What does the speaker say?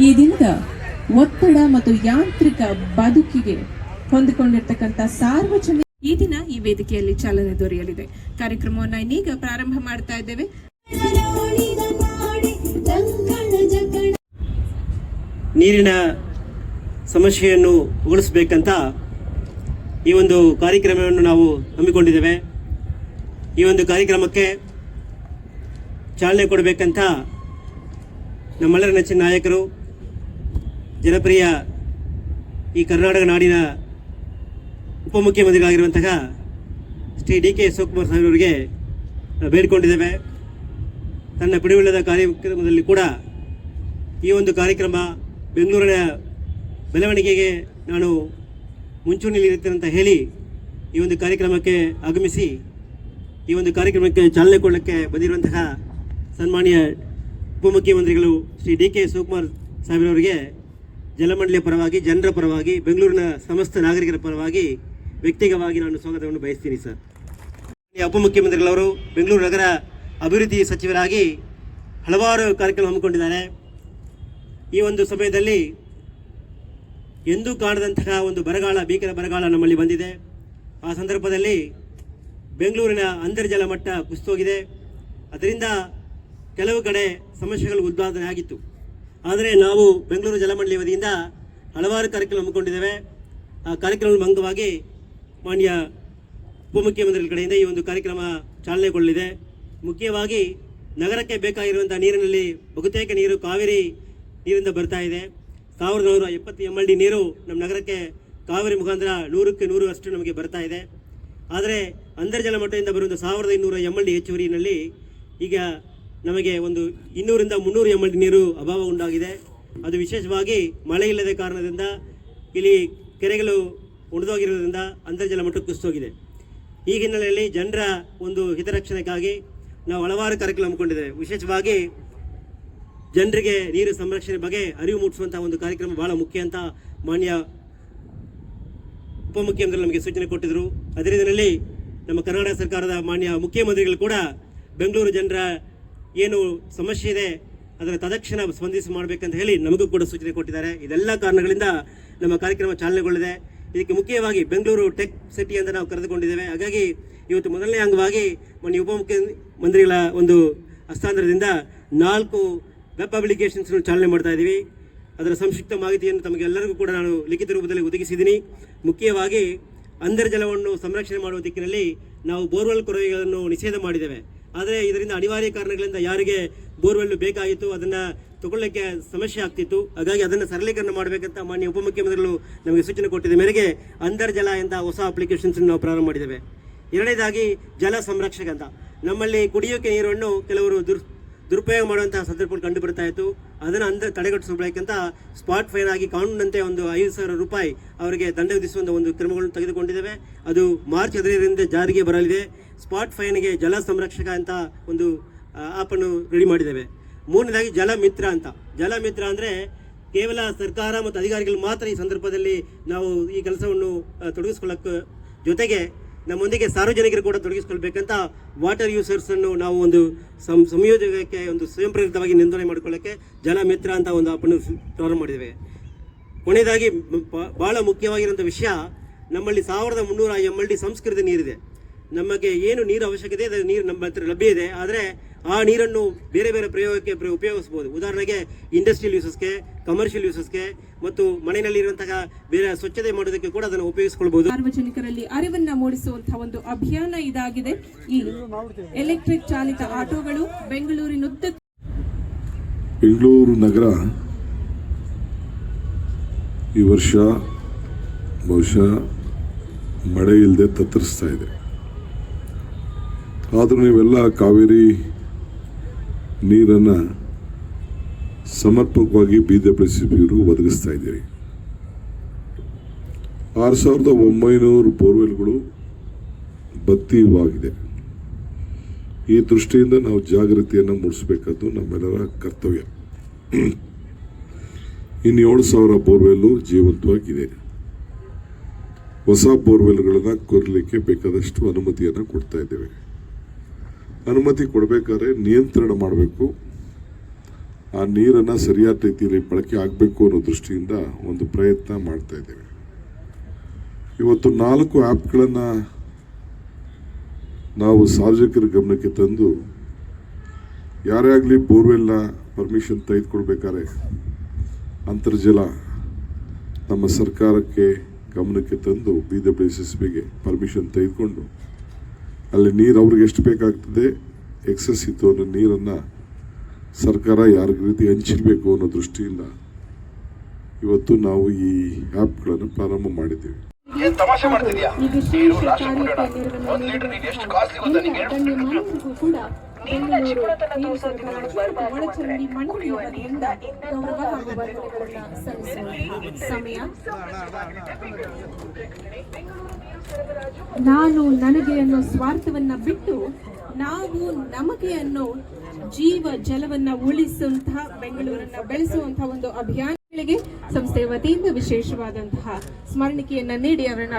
ಈ ದಿನದ ಒತ್ತಡ ಮತ್ತು ಯಾಂತ್ರಿಕ ಬದುಕಿಗೆ ಹೊಂದಿಕೊಂಡಿರ್ತಕ್ಕಂಥ ಸಾರ್ವಜನಿಕ ಈ ದಿನ ಈ ವೇದಿಕೆಯಲ್ಲಿ ಚಾಲನೆ ದೊರೆಯಲಿದೆ. ಕಾರ್ಯಕ್ರಮವನ್ನು ಇನ್ನೀಗ ಪ್ರಾರಂಭ ಮಾಡ್ತಾ ಇದ್ದೇವೆ. ನೀರಿನ ಸಮಸ್ಯೆಯನ್ನು ಉಳಿಸ್ಬೇಕಂತ ಈ ಒಂದು ಕಾರ್ಯಕ್ರಮವನ್ನು ನಾವು ಹಮ್ಮಿಕೊಂಡಿದ್ದೇವೆ. ಈ ಒಂದು ಕಾರ್ಯಕ್ರಮಕ್ಕೆ ಚಾಲನೆ ಕೊಡಬೇಕಂತ ನಮ್ಮೆಲ್ಲರ ನೆಚ್ಚಿನ ನಾಯಕರು ಜನಪ್ರಿಯ ಈ ಕರ್ನಾಟಕ ನಾಡಿನ ಉಪಮುಖ್ಯಮಂತ್ರಿಗಳಾಗಿರುವಂತಹ ಶ್ರೀ ಡಿ ಕೆ ಶಿವಕುಮಾರ್ ಸ್ವಾಮಿ ಅವರಿಗೆ ಬೇಡಿಕೊಂಡಿದ್ದೇವೆ. ತನ್ನ ಪಿಡುವಿಲ್ಲದ ಕಾರ್ಯಕ್ರಮದಲ್ಲಿ ಕೂಡ ಈ ಒಂದು ಕಾರ್ಯಕ್ರಮ ಬೆಂಗಳೂರಿನ ಬೆಳವಣಿಗೆಗೆ ನಾನು ಮುಂಚೂಣಿಯಲ್ಲಿರುತ್ತೇನೆ ಅಂತ ಹೇಳಿ ಈ ಒಂದು ಕಾರ್ಯಕ್ರಮಕ್ಕೆ ಆಗಮಿಸಿ, ಈ ಒಂದು ಕಾರ್ಯಕ್ರಮಕ್ಕೆ ಚಾಲನೆ ಕೊಡಲಿಕ್ಕೆ ಬಂದಿರುವಂತಹ ಸನ್ಮಾನ್ಯ ಉಪಮುಖ್ಯಮಂತ್ರಿಗಳು ಶ್ರೀ ಡಿ ಕೆ ಶಿವಕುಮಾರ್ ಸಾಹೇಬ್ರವರಿಗೆ ಜಲಮಂಡಳಿಯ ಪರವಾಗಿ, ಜನರ ಪರವಾಗಿ, ಬೆಂಗಳೂರಿನ ಸಮಸ್ತ ನಾಗರಿಕರ ಪರವಾಗಿ ವ್ಯಕ್ತಿಗತವಾಗಿ ನಾನು ಸ್ವಾಗತವನ್ನು ಬಯಸ್ತೀನಿ, ಸರ್. ಉಪಮುಖ್ಯಮಂತ್ರಿಗಳವರು, ಬೆಂಗಳೂರು ನಗರ ಅಭಿವೃದ್ಧಿ ಸಚಿವರಾಗಿ ಹಲವಾರು ಕಾರ್ಯಕ್ರಮ ಹಮ್ಮಿಕೊಂಡಿದ್ದಾರೆ. ಈ ಒಂದು ಸಮಯದಲ್ಲಿ ಎಂದೂ ಕಾಣದಂತಹ ಒಂದು ಬರಗಾಲ, ಭೀಕರ ಬರಗಾಲ ನಮ್ಮಲ್ಲಿ ಬಂದಿದೆ. ಆ ಸಂದರ್ಭದಲ್ಲಿ ಬೆಂಗಳೂರಿನ ಅಂತರ್ಜಲ ಮಟ್ಟ ಕುಸಿತೋಗಿದೆ. ಅದರಿಂದ ಕೆಲವು ಕಡೆ ಸಮಸ್ಯೆಗಳು ಉದ್ಘಾಟನೆ ಆಗಿತ್ತು. ಆದರೆ ನಾವು ಬೆಂಗಳೂರು ಜಲಮಂಡಳಿ ವತಿಯಿಂದ ಹಲವಾರು ಕಾರ್ಯಕ್ರಮ ಹಮ್ಮಿಕೊಂಡಿದ್ದೇವೆ. ಆ ಕಾರ್ಯಕ್ರಮದ ಅಂಗವಾಗಿ ಮಾನ್ಯ ಉಪಮುಖ್ಯಮಂತ್ರಿಗಳ ಕಡೆಯಿಂದ ಈ ಒಂದು ಕಾರ್ಯಕ್ರಮ ಚಾಲನೆಗೊಳ್ಳಲಿದೆ. ಮುಖ್ಯವಾಗಿ ನಗರಕ್ಕೆ ಬೇಕಾಗಿರುವಂಥ ನೀರಿನಲ್ಲಿ ಬಹುತೇಕ ನೀರು ಕಾವೇರಿ ನೀರಿಂದ ಬರ್ತಾ ಇದೆ. ಸಾವಿರದ ನೂರ ಎಪ್ಪತ್ತು ಎಂ ಎಲ್ ಡಿ ನೀರು ನಮ್ಮ ನಗರಕ್ಕೆ ಕಾವೇರಿ ಮುಖಾಂತರ ನೂರಕ್ಕೆ ನೂರು ಅಷ್ಟು ನಮಗೆ ಬರ್ತಾ ಇದೆ. ಆದರೆ ಅಂತರ್ಜಲ ಮಟ್ಟದಿಂದ ಬರುವಂಥ ಸಾವಿರದ ಇನ್ನೂರ ಎಂ ಎಲ್ ಡಿ ಹೆಚ್ಚುವರಿನಲ್ಲಿ ಈಗ ನಮಗೆ ಒಂದು ಇನ್ನೂರಿಂದ ಮುನ್ನೂರು ಎಂ ಎಲ್ ನೀರು ಅಭಾವ ಉಂಟಾಗಿದೆ. ಅದು ವಿಶೇಷವಾಗಿ ಮಳೆ ಇಲ್ಲದ ಕಾರಣದಿಂದ ಇಲ್ಲಿ ಕೆರೆಗಳು ಒಣದೋಗಿರೋದ್ರಿಂದ ಅಂತರ್ಜಲ ಮಟ್ಟ ಕುಸಿದೋಗಿದೆ ಈ ಹಿನ್ನೆಲೆಯಲ್ಲಿ ಜನರ ಒಂದು ಹಿತರಕ್ಷಣೆಗಾಗಿ ನಾವು ಹಲವಾರು ಕಾರ್ಯಕ್ರಮ ಹಮ್ಮಿಕೊಂಡಿದ್ದೇವೆ. ವಿಶೇಷವಾಗಿ ಜನರಿಗೆ ನೀರು ಸಂರಕ್ಷಣೆ ಬಗ್ಗೆ ಅರಿವು ಮೂಡಿಸುವಂತಹ ಒಂದು ಕಾರ್ಯಕ್ರಮ ಬಹಳ ಮುಖ್ಯ ಅಂತ ಮಾನ್ಯ ಉಪಮುಖ್ಯಮಂತ್ರಿಗಳು ನಮಗೆ ಸೂಚನೆ ಕೊಟ್ಟಿದ್ದರು ಅದೇ ರೀತಿಯಲ್ಲಿ ನಮ್ಮ ಕರ್ನಾಟಕ ಸರ್ಕಾರದ ಮಾನ್ಯ ಮುಖ್ಯಮಂತ್ರಿಗಳು ಕೂಡ ಬೆಂಗಳೂರು ಜನರ ಏನು ಸಮಸ್ಯೆ ಇದೆ ಅದರ ತದಕ್ಷಣ ಸ್ಪಂದಿಸಿ ಮಾಡಬೇಕಂತ ಹೇಳಿ ನಮಗೂ ಕೂಡ ಸೂಚನೆ ಕೊಟ್ಟಿದ್ದಾರೆ. ಇದೆಲ್ಲ ಕಾರಣಗಳಿಂದ ನಮ್ಮ ಕಾರ್ಯಕ್ರಮ ಚಾಲನೆಗೊಳ್ಳಿದೆ ಇದಕ್ಕೆ ಮುಖ್ಯವಾಗಿ ಬೆಂಗಳೂರು ಟೆಕ್ ಸಿಟಿ ಅಂತ ನಾವು ಕರೆದುಕೊಂಡಿದ್ದೇವೆ. ಹಾಗಾಗಿ ಇವತ್ತು ಮೊದಲನೇ ಅಂಗವಾಗಿ ಮೊನ್ನೆ ಉಪಮುಖ್ಯ ಮಂತ್ರಿಗಳ ಒಂದು ಹಸ್ತಾಂತರದಿಂದ ನಾಲ್ಕು ವೆಬ್ ಅಪ್ಲಿಕೇಶನ್ಸ್ ಚಾಲನೆ ಮಾಡ್ತಾ ಇದ್ದೀವಿ. ಅದರ ಸಂಕ್ಷಿಪ್ತ ಮಾಹಿತಿಯನ್ನು ತಮಗೆಲ್ಲರಿಗೂ ಕೂಡ ನಾನು ಲಿಖಿತ ರೂಪದಲ್ಲಿ ಒದಗಿಸಿದ್ದೀನಿ. ಮುಖ್ಯವಾಗಿ ಅಂತರ್ಜಲವನ್ನು ಸಂರಕ್ಷಣೆ ಮಾಡುವ ದಿಕ್ಕಿನಲ್ಲಿ ನಾವು ಬೋರ್ವೆಲ್ ಕೊರವೆಗಳನ್ನು ನಿಷೇಧ ಮಾಡಿದ್ದೇವೆ. ಆದರೆ ಇದರಿಂದ ಅನಿವಾರ್ಯ ಕಾರಣಗಳಿಂದ ಯಾರಿಗೆ ಬೋರ್ವೆಲ್ ಬೇಕಾಗಿತ್ತು ಅದನ್ನು ತಗೊಳ್ಳಕ್ಕೆ ಸಮಸ್ಯೆ ಆಗ್ತಿತ್ತು. ಹಾಗಾಗಿ ಅದನ್ನು ಸರಳೀಕರಣ ಮಾಡಬೇಕಂತ ಮಾನ್ಯ ಉಪಮುಖ್ಯಮಂತ್ರಿಗಳು ನಮಗೆ ಸೂಚನೆ ಕೊಟ್ಟಿದೆ ಮೇರೆಗೆ ಅಂತರ್ಜಲ ಎಂತ ಹೊಸ ಅಪ್ಲಿಕೇಶನ್ಸ್ ನಾವು ಪ್ರಾರಂಭ ಮಾಡಿದ್ದೇವೆ. ಎರಡನೇದಾಗಿ ಜಲ ಸಂರಕ್ಷಕ ಅಂತ. ನಮ್ಮಲ್ಲಿ ಕುಡಿಯೋಕೆ ನೀರನ್ನು ಕೆಲವರು ದುರ್, ದುರುಪಯೋಗ ಮಾಡುವಂತಹ ಸಂದರ್ಭಗಳು ಕಂಡು ಬರ್ತಾ ಇತ್ತು. ಅದನ್ನು ಅಂದ ತಡೆಗಟ್ಟಿಸಬೇಕಂತ ಸ್ಪಾಟ್ ಫೈನ್ ಆಗಿ ಕಾನೂನಂತೆ ಒಂದು ಐದು ಸಾವಿರ ರೂಪಾಯಿ ಅವರಿಗೆ ದಂಡ ವಿಧಿಸುವಂಥ ಒಂದು ಕ್ರಮಗಳನ್ನು ತೆಗೆದುಕೊಂಡಿದ್ದೇವೆ. ಅದು ಮಾರ್ಚ್ ಹದಿನೈದರಿಂದ ಜಾರಿಗೆ ಬರಲಿದೆ. ಸ್ಪಾಟ್ ಫೈನ್ಗೆ ಜಲ ಸಂರಕ್ಷಕ ಅಂತ ಒಂದು ಆ್ಯಪನ್ನು ರೆಡಿ ಮಾಡಿದ್ದೇವೆ. ಮೂರನೇದಾಗಿ ಜಲ ಮಿತ್ರ ಅಂತ. ಜಲ ಮಿತ್ರ ಅಂದರೆ ಕೇವಲ ಸರ್ಕಾರ ಮತ್ತು ಅಧಿಕಾರಿಗಳು ಮಾತ್ರ ಈ ಸಂದರ್ಭದಲ್ಲಿ ನಾವು ಈ ಕೆಲಸವನ್ನು ತೊಡಗಿಸ್ಕೊಳ್ಳೋಕೆ, ಜೊತೆಗೆ ನಮ್ಮೊಂದಿಗೆ ಸಾರ್ವಜನಿಕರು ಕೂಡ ತೊಡಗಿಸ್ಕೊಳ್ಬೇಕಂತ ವಾಟರ್ ಯೂಸರ್ಸನ್ನು ನಾವು ಒಂದು ಸಂ, ಸಂಯೋಜಕಕ್ಕೆ, ಒಂದು ಸ್ವಯಂ ಪ್ರೇರಿತವಾಗಿ ನೋಂದಣಿ ಮಾಡಿಕೊಳ್ಳೋಕ್ಕೆ ಜಲ ಮಿತ್ರ ಅಂತ ಒಂದು ಆಪನ್ನು ಪ್ರಾರಂಭ ಮಾಡಿದ್ದೇವೆ. ಕೊನೆಯದಾಗಿ ಬಹಳ ಮುಖ್ಯವಾಗಿರುವಂಥ ವಿಷಯ, ನಮ್ಮಲ್ಲಿ ಸಾವಿರದ ಮುನ್ನೂರ ಎಂ ಎಲ್ ಡಿ ಸಂಸ್ಕೃತ ನೀರಿದೆ. ನಮಗೆ ಏನು ನೀರು ಅವಶ್ಯಕತೆ ಇದೆ ನೀರು ನಮ್ಮ ಹತ್ರ ಲಭ್ಯ ಇದೆ. ಆದರೆ ಆ ನೀರನ್ನು ಬೇರೆ ಬೇರೆ ಪ್ರಯೋಗಕ್ಕೆ ಪ್ರ- ಉಪಯೋಗಿಸ್ಬೋದು. ಉದಾಹರಣೆಗೆ ಇಂಡಸ್ಟ್ರಿಯಲ್ ಯೂಸಸ್ಗೆ ಕಮರ್ಷಿಯಲ್ ಯೂಸಸ್ಗೆ ಮತ್ತು ಮನೆಯಲ್ಲಿರುವಂತಹ ಬೇರೆ ಸ್ವಚ್ಛತೆ ಮಾಡೋದಕ್ಕೆ ಕೂಡ ಅದನ್ನು ಉಪಯೋಗಿಸಿಕೊಳ್ಬಹುದು ಸಾರ್ವಜನಿಕರಲ್ಲಿ ಅರಿವನ್ನ ಮೂಡಿಸುವಂತಹ ಒಂದು ಅಭಿಯಾನ ಇದಾಗಿದೆ. ಈ ಎಲೆಕ್ಟ್ರಿಕ್ ಚಾಲಿತ ಆಟೋಗಳು ಬೆಂಗಳೂರಿನ ಬೆಂಗಳೂರು ನಗರ ಈ ವರ್ಷ ಬಹುಶಃ ಮಳೆ ಇಲ್ಲದೆ ತತ್ತರಿಸ್ತಾ ಇದೆ. ಆದರೂ ನೀವೆಲ್ಲ ಕಾವೇರಿ ನೀರನ್ನು ಸಮರ್ಪಕವಾಗಿ ಬಿ ಸಿ ಒದಗಿಸ್ತಾ ಇದ್ದೀರಿ. ಆರು ಸಾವಿರದ ಒಂಬೈನೂರು ಬೋರ್ವೆಲ್ಗಳು ಬತ್ತಿವಾಗಿದೆ ಈ ದೃಷ್ಟಿಯಿಂದ ನಾವು ಜಾಗೃತಿಯನ್ನು ಮೂಡಿಸಬೇಕಾದ್ದು ನಮ್ಮೆಲ್ಲರ ಕರ್ತವ್ಯ. ಇನ್ನು ಏಳು ಸಾವಿರ ಬೋರ್ವೆಲ್ಲು ಜೀವಂತವಾಗಿದೆ. ಹೊಸ ಬೋರ್ವೆಲ್ಗಳನ್ನು ಕೊರಲಿಕ್ಕೆ ಬೇಕಾದಷ್ಟು ಅನುಮತಿಯನ್ನು ಕೊಡ್ತಾ ಇದ್ದೇವೆ. ಅನುಮತಿ ಕೊಡಬೇಕಾದ್ರೆ ನಿಯಂತ್ರಣ ಮಾಡಬೇಕು. ಆ ನೀರನ್ನು ಸರಿಯಾದ ರೀತಿಯಲ್ಲಿ ಬಳಕೆ ಆಗಬೇಕು ಅನ್ನೋ ದೃಷ್ಟಿಯಿಂದ ಒಂದು ಪ್ರಯತ್ನ ಮಾಡ್ತಾ ಇದ್ದೇವೆ. ಇವತ್ತು ನಾಲ್ಕು ಆ್ಯಪ್ಗಳನ್ನು ನಾವು ಸಾರ್ವಜನಿಕರ ಗಮನಕ್ಕೆ ತಂದು ಯಾರೇ ಆಗಲಿ ಬೋರ್ವೆಲ್ನ ಪರ್ಮಿಷನ್ ತೆಗೆದುಕೊಳ್ಬೇಕಾದ್ರೆ ಅಂತರ್ಜಲ ನಮ್ಮ ಸರ್ಕಾರಕ್ಕೆ ಗಮನಕ್ಕೆ ತಂದು ಬಿ ಡಬ್ಲ್ಯೂ ಎಸ್ ಎಸ್ ಬಿಗೆ ಪರ್ಮಿಷನ್ ತೆಗೆದುಕೊಂಡು ಅಲ್ಲಿ ನೀರು ಅವ್ರಿಗೆ ಎಷ್ಟು ಬೇಕಾಗ್ತದೆ? ಎಕ್ಸಸ್ ಇತ್ತು ಅನ್ನೋ ನೀರನ್ನು ಸರ್ಕಾರ ಯಾರ ರೀತಿ ಹಂಚಿರಬೇಕು ಅನ್ನೋ ದೃಷ್ಟಿಯಿಂದ ಇವತ್ತು ನಾವು ಈ ಆ್ಯಪ್ಗಳನ್ನು ಪ್ರಾರಂಭ ಮಾಡಿದ್ದೀವಿ. ಏನ್ ತಮಾಷೆ ಮಾಡ್ತಿದ್ಯಾ? ನೀರು ಎಷ್ಟು ಕಾಸ್ಟ್ಲಿ ಗೊತ್ತಾ ನಿಂಗೆ? ಒಳಚರಂಡಿ ಗೌರವ ಹಾಗೂ ಸಲ್ಲಿಸುವ ಸಮಯ. ನಾನು ನನಗೆ ಅನ್ನೋ ಸ್ವಾರ್ಥವನ್ನ ಬಿಟ್ಟು ನಾವು ನಮಗೆ ಅನ್ನೋ ಜೀವ ಜಲವನ್ನ ಉಳಿಸುವಂತಹ ಬೆಂಗಳೂರನ್ನ ಬೆಳೆಸುವಂತಹ ಒಂದು ಅಭಿಯಾನಗಳಿಗೆ ಸಂಸ್ಥೆಯ ವತಿಯಿಂದ ವಿಶೇಷವಾದಂತಹ ಸ್ಮರಣಿಕೆಯನ್ನ ನೀಡಿ ಅವರನ್ನ